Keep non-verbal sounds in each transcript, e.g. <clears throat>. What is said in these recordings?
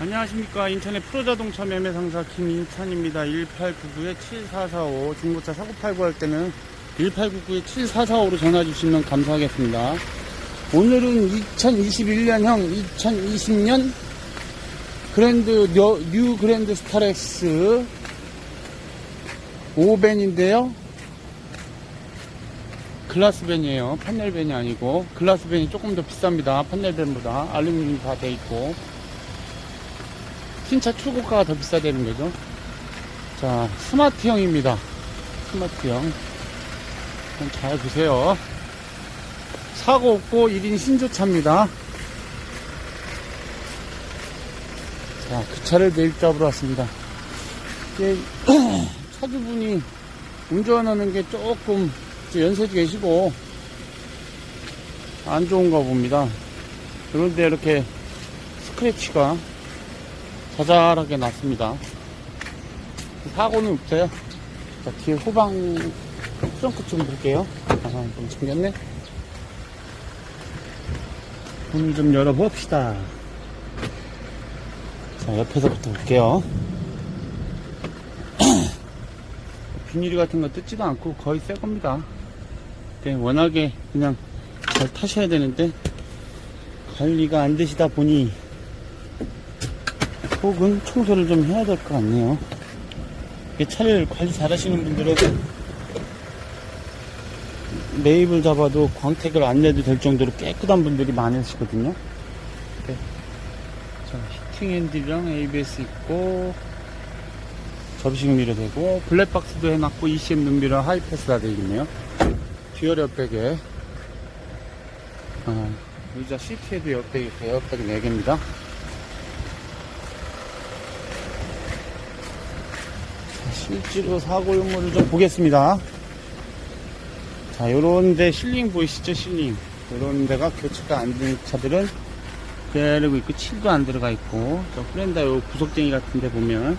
안녕하십니까. 인천의 프로자동차 매매 상사 김인찬입니다. 1899-7445 중고차 사고 팔고 할 때는 1899-7445로 전화 주시면 감사하겠습니다. 오늘은 2021년형 2020년 그랜드 여- 뉴 그랜드 스타렉스 5벤인데요. 글라스벤이에요. 판넬벤이 아니고 글라스벤이 조금 더 비쌉니다. 판넬벤보다 알루미늄 다 돼 있고 신차 출고가가 더 비싸다는 거죠. 자, 스마트형입니다. 스마트형. 잘 보세요. 사고 없고 1인 신조차입니다. 자, 그 차를 매입 잡으러 왔습니다. 이게 <clears throat> 차주분이 운전하는 게 조금 연세도 계시고 안 좋은가 봅니다. 그런데 이렇게 스크래치가 자잘하게 났습니다. 사고는 없어요. 자, 뒤에 후방 트렁크 좀 볼게요. 아, 좀 챙겼네. 문을 좀 열어봅시다. 자, 옆에서부터 볼게요. <clears throat> 비닐이 같은 거 뜯지도 않고 거의 새 겁니다. 네, 워낙에 그냥 잘 타셔야 되는데 관리가 안 되시다 보니 혹은 청소를 좀 해야 될 것 같네요. 차를 관리 잘 하시는 분들은 매입을 잡아도 광택을 안 내도 될 정도로 깨끗한 분들이 많으시거든요. 네. 자, 히팅 핸들이랑 ABS 있고, 접식 미러 되고, 블랙박스도 해놨고, ECM 눈미러 하이패스 다 되어 있네요. 듀얼 에어백에, 아, 의자 시트에도 에어백이 있고, 에어백이 4개입니다. 실제로 사고 용무를 좀 보겠습니다. 자, 요런 데 실링 보이시죠? 실링. 요런 데가 교체가 안 된 차들은 그리고 있고, 칠도 안 들어가 있고, 저 프렌다 요 구석쟁이 같은 데 보면,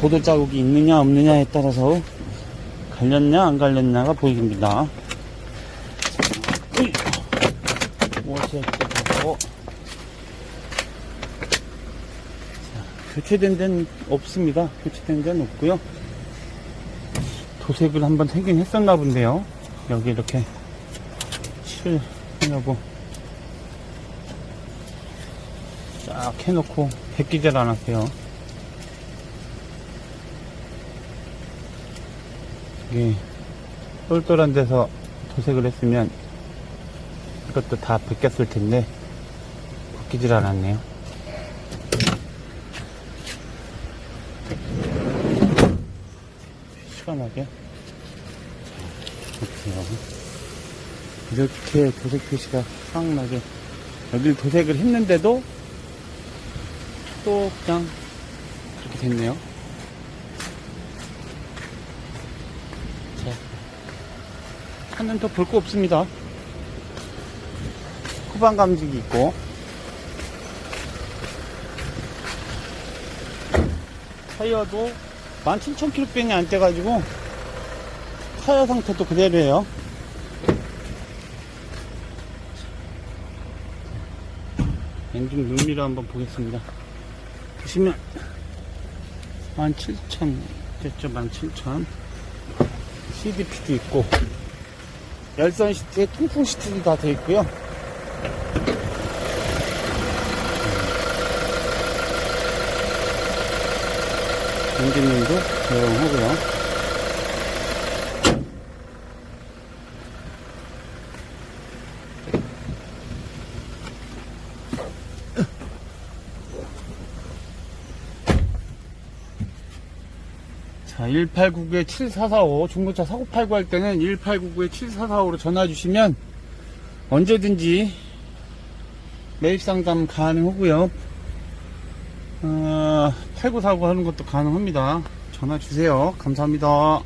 보도 자국이 있느냐, 없느냐에 따라서, 갈렸냐, 안 갈렸냐가 보입니다. 자, 으이. 무엇이 하고, 교체된 데는 없습니다. 교체된 데는 없고요. 도색을 한번 하긴 했었나 본데요. 여기 이렇게 칠하려고 쫙 해놓고 벗기질 않았어요. 이게 똘똘한 데서 도색을 했으면 이것도 다 벗겼을 텐데 벗기질 않았네요. 시원하게 좋고요. 이렇게 도색 표시가 싹 나게 여기를 도색을 했는데도 또 그냥 그렇게 됐네요. 자, 차는 더볼 거 없습니다. 후방 감지기 있고 타이어도 17,000km병이 안 떼가지고 타이어 상태도 그대로예요. 엔진 눈미러 한번 보겠습니다. 보시면 17,000 됐죠? 17,000 CDP도 있고 열선 시트에 통풍 시트도 다 되어 있고요. 엔진룸도 조용하고요. 자, 1899-7445 중고차 사고 팔고 할 때는 1899-7445로 전화 주시면 언제든지 매입 상담 가능하고요. 어, 팔고 사고 하는 것도 가능합니다. 전화 주세요. 감사합니다.